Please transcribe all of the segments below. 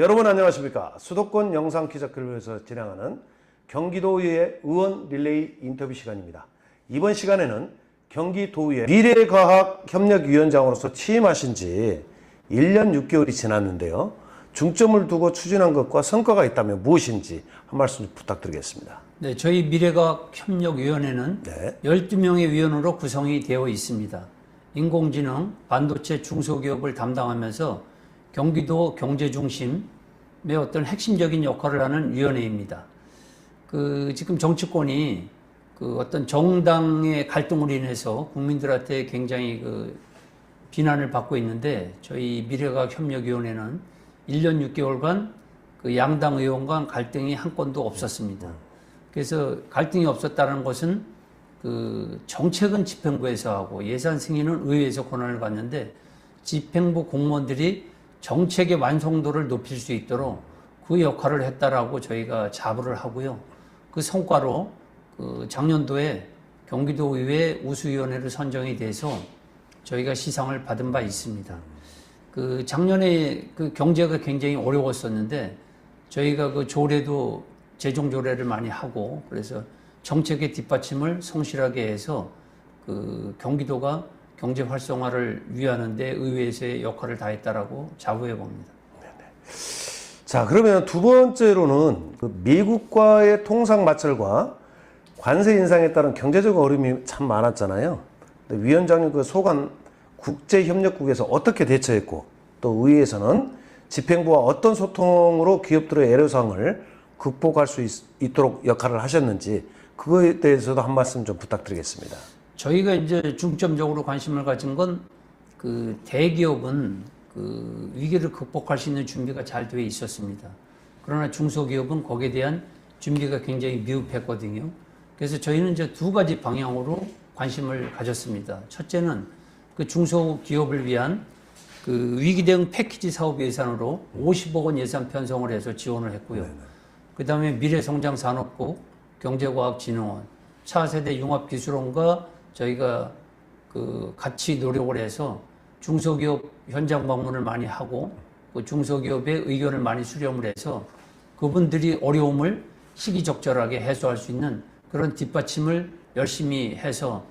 여러분 안녕하십니까. 수도권 영상 기자클럽에서 진행하는 경기도의회 의원 릴레이 인터뷰 시간입니다. 이번 시간에는 경기도의회 미래과학협력위원장으로서 취임하신 지 1년 6개월이 지났는데요. 중점을 두고 추진한 것과 성과가 있다면 무엇인지 한 말씀 부탁드리겠습니다. 네, 저희 미래과학 협력위원회는 네. 12명의 위원으로 구성이 되어 있습니다. 인공지능, 반도체 중소기업을 담당하면서 경기도 경제 중심의 어떤 핵심적인 역할을 하는 위원회입니다. 그 지금 정치권이 그 어떤 정당의 갈등으로 인해서 국민들한테 굉장히 그 비난을 받고 있는데 저희 미래과학 협력위원회는 1년 6개월간 그 양당 의원 간 갈등이 한 건도 없었습니다. 그래서 갈등이 없었다는 것은 그 정책은 집행부에서 하고 예산 승인은 의회에서 권한을 갖는데 집행부 공무원들이 정책의 완성도를 높일 수 있도록 그 역할을 했다라고 저희가 자부를 하고요. 그 성과로 그 작년도에 경기도 의회 우수위원회로 선정이 돼서 저희가 시상을 받은 바 있습니다. 그 작년에 그 경제가 굉장히 어려웠었는데 저희가 그 조례도 재정 조례를 많이 하고 그래서 정책의 뒷받침을 성실하게 해서 그 경기도가 경제 활성화를 위하는데 의회에서의 역할을 다했다라고 자부해 봅니다. 자, 그러면 두 번째로는 그 미국과의 통상 마찰과 관세 인상에 따른 경제적 어려움이 참 많았잖아요. 위원장님 그 소관 국제협력국에서 어떻게 대처했고 또 의회에서는 집행부와 어떤 소통으로 기업들의 애로사항을 극복할 수 있, 도록 역할을 하셨는지 그거에 대해서도 한 말씀 좀 부탁드리겠습니다. 저희가 이제 중점적으로 관심을 가진 건 그 대기업은 그 위기를 극복할 수 있는 준비가 잘 돼 있었습니다. 그러나 중소기업은 거기에 대한 준비가 굉장히 미흡했거든요. 그래서 저희는 이제 두 가지 방향으로 관심을 가졌습니다. 첫째는 그 중소기업을 위한 그 위기 대응 패키지 사업 예산으로 50억 원 예산 편성을 해서 지원을 했고요. 그 다음에 미래성장산업국, 경제과학진흥원, 차세대 융합기술원과 저희가 그 같이 노력을 해서 중소기업 현장 방문을 많이 하고 그 중소기업의 의견을 많이 수렴을 해서 그분들이 어려움을 시기적절하게 해소할 수 있는 그런 뒷받침을 열심히 해서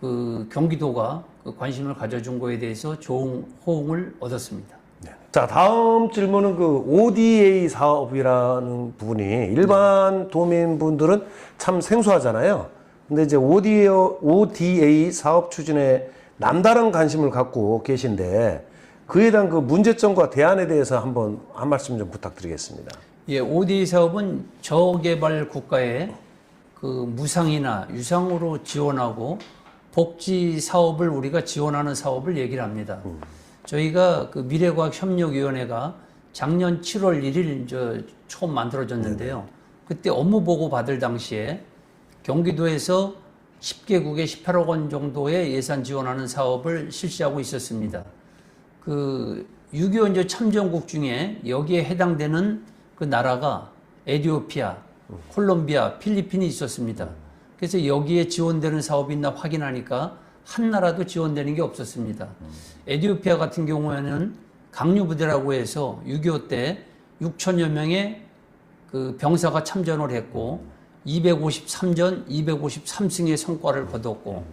그 경기도가 그 관심을 가져준 거에 대해서 좋은 호응을 얻었습니다. 자, 다음 질문은 그 ODA 사업이라는 부분이 일반 도민분들은 참 생소하잖아요. 근데 이제 ODA, ODA 사업 추진에 남다른 관심을 갖고 계신데 그에 대한 그 문제점과 대안에 대해서 한번 한 말씀 좀 부탁드리겠습니다. 예, ODA 사업은 저개발 국가에 그 무상이나 유상으로 지원하고 복지 사업을 우리가 지원하는 사업을 얘기를 합니다. 저희가 그 미래과학협력위원회가 작년 7월 1일 저 처음 만들어졌는데요. 그때 업무 보고 받을 당시에 경기도에서 10개국에 18억 원 정도의 예산 지원하는 사업을 실시하고 있었습니다. 그 6.25 이제 참전국 중에 여기에 해당되는 그 나라가 에디오피아, 콜롬비아, 필리핀이 있었습니다. 그래서 여기에 지원되는 사업이 있나 확인하니까 한 나라도 지원되는 게 없었습니다. 에디오피아 같은 경우에는 강류부대라고 해서 6.25 때 6천여 명의 그 병사가 참전을 했고 253전 253승의 성과를 거뒀고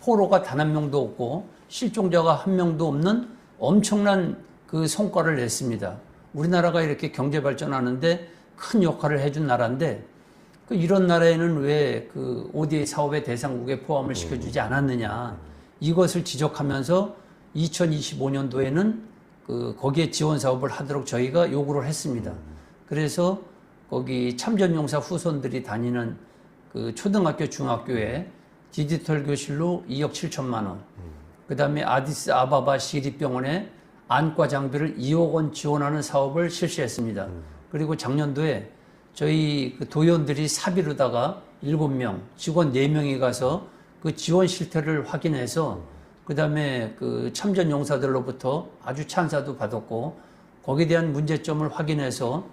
포로가 단 한 명도 없고 실종자가 한 명도 없는 엄청난 그 성과를 냈습니다. 우리나라가 이렇게 경제 발전하는데 큰 역할을 해준 나라인데 그 이런 나라에는 왜 그 ODA 사업의 대상국에 포함을 시켜주지 않았느냐 이것을 지적하면서 2025년도에는 그 거기에 지원 사업을 하도록 저희가 요구를 했습니다. 그래서 거기 참전용사 후손들이 다니는 그 초등학교, 중학교에 디지털 교실로 2억 7천만 원, 그 다음에 아디스 아바바 시립병원에 안과 장비를 2억 원 지원하는 사업을 실시했습니다. 그리고 작년도에 저희 그 도연들이 사비로다가 7명, 직원 4명이 가서 그 지원 실태를 확인해서 그 다음에 그 참전 용사들로부터 아주 찬사도 받았고 거기에 대한 문제점을 확인해서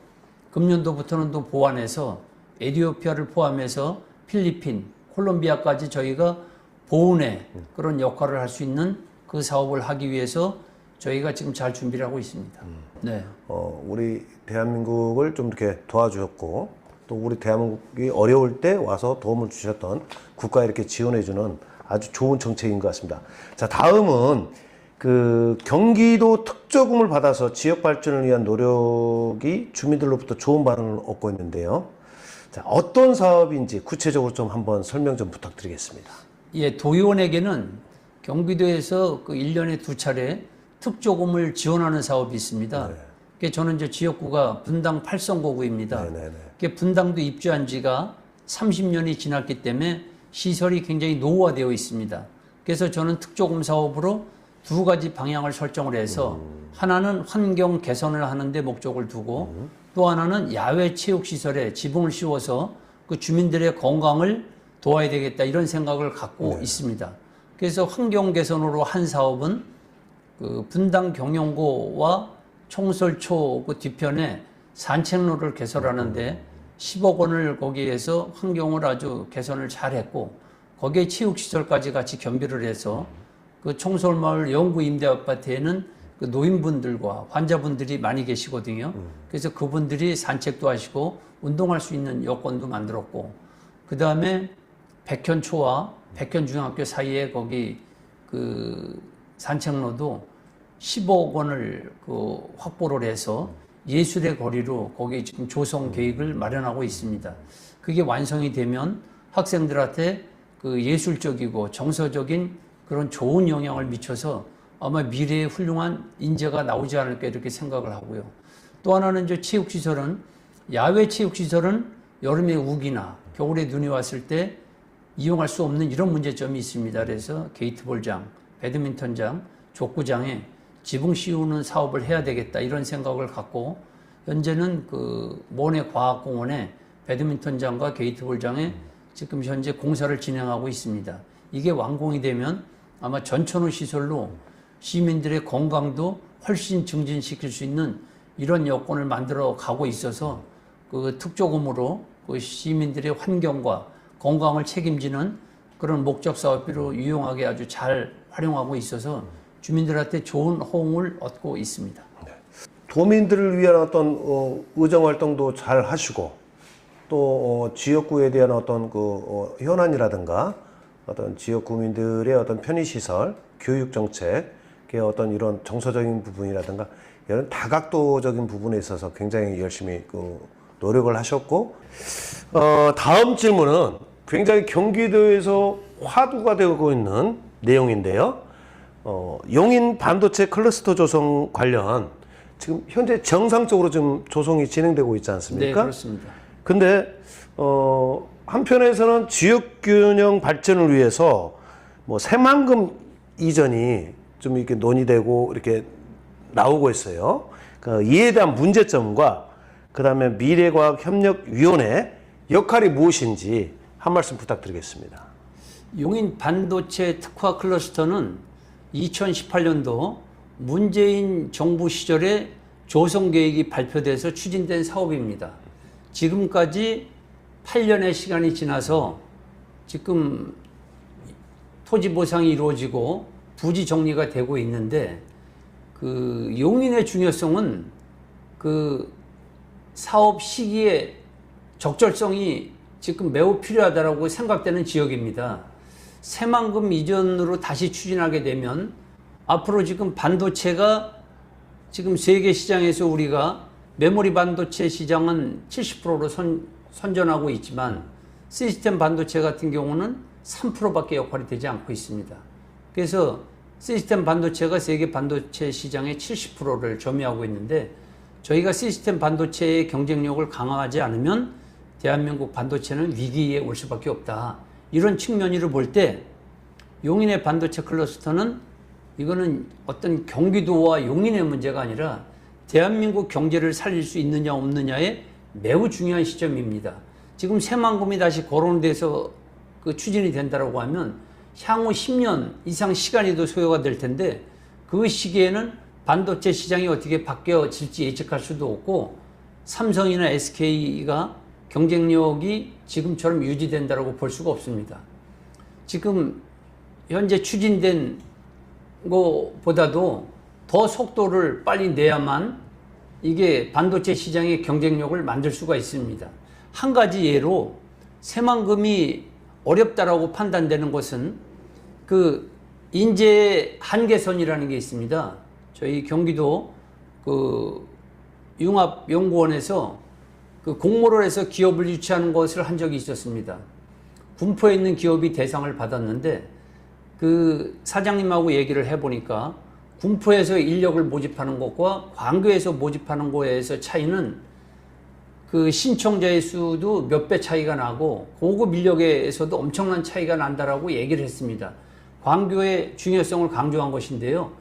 금년도부터는 또 보완해서 에디오피아를 포함해서 필리핀, 콜롬비아까지 저희가 보훈의 그런 역할을 할 수 있는 그 사업을 하기 위해서 저희가 지금 잘 준비를 하고 있습니다. 네. 어, 우리 대한민국을 좀 이렇게 도와주셨고 또 우리 대한민국이 어려울 때 와서 도움을 주셨던 국가에 이렇게 지원해주는 아주 좋은 정책인 것 같습니다. 자 다음은 그 경기도 특조금을 받아서 지역 발전을 위한 노력이 주민들로부터 좋은 반응을 얻고 있는데요. 자 어떤 사업인지 구체적으로 좀 한번 설명 좀 부탁드리겠습니다. 예, 도의원에게는 경기도에서 그 1년에 두 차례 특조금을 지원하는 사업이 있습니다. 그게 저는 이제 지역구가 분당 팔성고구입니다. 네 네네. 그게 분당도 입주한 지가 30년이 지났기 때문에 시설이 굉장히 노후화되어 있습니다. 그래서 저는 특조금 사업으로 두 가지 방향을 설정을 해서 하나는 환경 개선을 하는데 목적을 두고 또 하나는 야외 체육 시설에 지붕을 씌워서 그 주민들의 건강을 도와야 되겠다 이런 생각을 갖고 있습니다. 그래서 환경 개선으로 한 사업은 그 분당 경영고와 총설초 그 뒤편에 산책로를 개설하는데 10억 원을 거기에서 환경을 아주 개선을 잘했고 거기에 체육 시설까지 같이 겸비를 해서 그 총설마을 영구 임대 아파트에는 그 노인분들과 환자분들이 많이 계시거든요. 그래서 그분들이 산책도 하시고 운동할 수 있는 여건도 만들었고 그 다음에 백현초와 백현중학교 사이에 거기 그 산책로도 15억 원을 그 확보를 해서 예술의 거리로 거기 지금 조성 계획을 마련하고 있습니다. 그게 완성이 되면 학생들한테 그 예술적이고 정서적인 그런 좋은 영향을 미쳐서 아마 미래에 훌륭한 인재가 나오지 않을까 이렇게 생각을 하고요. 또 하나는 이제 체육시설은 야외 체육시설은 여름에 우기나 겨울에 눈이 왔을 때 이용할 수 없는 이런 문제점이 있습니다. 그래서 게이트볼장, 배드민턴장, 족구장에 지붕 씌우는 사업을 해야 되겠다 이런 생각을 갖고 현재는 그 모내 과학공원에 배드민턴장과 게이트볼장에 지금 현재 공사를 진행하고 있습니다. 이게 완공이 되면 아마 전천후 시설로 시민들의 건강도 훨씬 증진시킬 수 있는 이런 여건을 만들어 가고 있어서 그 특조금으로 그 시민들의 환경과 건강을 책임지는 그런 목적 사업비로 유용하게 아주 잘 활용하고 있어서 주민들한테 좋은 호응을 얻고 있습니다. 도민들을 위한 어떤 어, 의정 활동도 잘 하시고 또 어, 지역구에 대한 어떤 그 어, 현안이라든가 어떤 지역 구민들의 어떤 편의 시설, 교육 정책의 어떤 이런 정서적인 부분이라든가 이런 다각도적인 부분에 있어서 굉장히 열심히 그 노력을 하셨고 어, 다음 질문은 굉장히 경기도에서 화두가 되고 있는 내용인데요. 어, 용인 반도체 클러스터 조성 관련 지금 현재 정상적으로 좀 조성이 진행되고 있지 네, 않습니까? 그렇습니다. 근데 어, 한편에서는 지역 균형 발전을 위해서 뭐 새만금 이전이 좀 이렇게 논의되고 이렇게 나오고 있어요. 그 이에 대한 문제점과 그다음에 미래과학협력위원회 역할이 무엇인지 한 말씀 부탁드리겠습니다. 용인 반도체 특화 클러스터는 2018년도 문재인 정부 시절에 조성 계획이 발표돼서 추진된 사업입니다. 지금까지 8년의 시간이 지나서 지금 토지 보상이 이루어지고 부지 정리가 되고 있는데 그 용인의 중요성은 그 사업 시기에 적절성이 지금 매우 필요하다고 생각되는 지역입니다. 새만금 이전으로 다시 추진하게 되면 앞으로 지금 반도체가 지금 세계 시장에서 우리가 메모리 반도체 시장은 70%로 선, 선전하고 있지만 시스템 반도체 같은 경우는 3%밖에 역할이 되지 않고 있습니다. 그래서 시스템 반도체가 세계 반도체 시장의 70%를 점유하고 있는데 저희가 시스템 반도체의 경쟁력을 강화하지 않으면 대한민국 반도체는 위기에 올 수밖에 없다. 이런 측면으로 볼 때 용인의 반도체 클러스터는 이거는 어떤 경기도와 용인의 문제가 아니라 대한민국 경제를 살릴 수 있느냐 없느냐의 매우 중요한 시점입니다. 지금 새만금이 다시 거론 돼서 그 추진이 된다라고 하면 향후 10년 이상 시간이 더 소요가 될 텐데 그 시기에는 반도체 시장이 어떻게 바뀌어질지 예측할 수도 없고 삼성이나 SK가 경쟁력이 지금처럼 유지된다라고 볼 수가 없습니다. 지금 현재 추진된 것보다도 더 속도를 빨리 내야만 이게 반도체 시장의 경쟁력을 만들 수가 있습니다. 한 가지 예로 새만금이 어렵다라고 판단되는 것은 그 인재 한계선이라는 게 있습니다. 저희 경기도 그 융합연구원에서 그 공모를 해서 기업을 유치하는 것을 한 적이 있었습니다. 군포에 있는 기업이 대상을 받았는데 그 사장님하고 얘기를 해보니까 군포에서 인력을 모집하는 것과 광교에서 모집하는 거에서 차이는 그 신청자의 수도 몇 배 차이가 나고 고급 인력에서도 엄청난 차이가 난다라고 얘기를 했습니다. 광교의 중요성을 강조한 것인데요.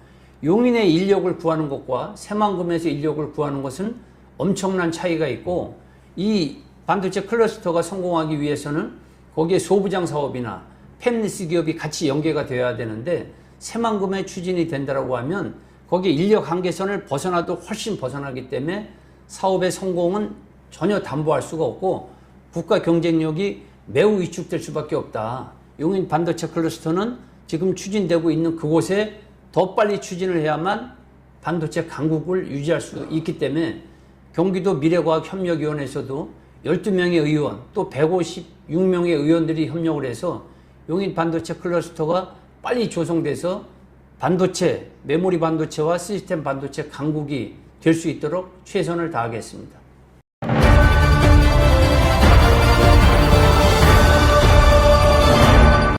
용인의 인력을 구하는 것과 새만금에서 인력을 구하는 것은 엄청난 차이가 있고 이 반도체 클러스터가 성공하기 위해서는 거기에 소부장 사업이나 팹리스 기업이 같이 연계가 되어야 되는데 새만금에 추진이 된다라고 하면 거기에 인력 한계선을 벗어나도 훨씬 벗어나기 때문에 사업의 성공은 전혀 담보할 수가 없고 국가 경쟁력이 매우 위축될 수밖에 없다. 용인 반도체 클러스터는 지금 추진되고 있는 그곳에 더 빨리 추진을 해야만 반도체 강국을 유지할 수 있기 때문에 경기도 미래과학협력위원회에서도 12명의 의원 또 156명의 의원들이 협력을 해서 용인 반도체 클러스터가 빨리 조성돼서 반도체, 메모리 반도체와 시스템 반도체 강국이 될 수 있도록 최선을 다하겠습니다.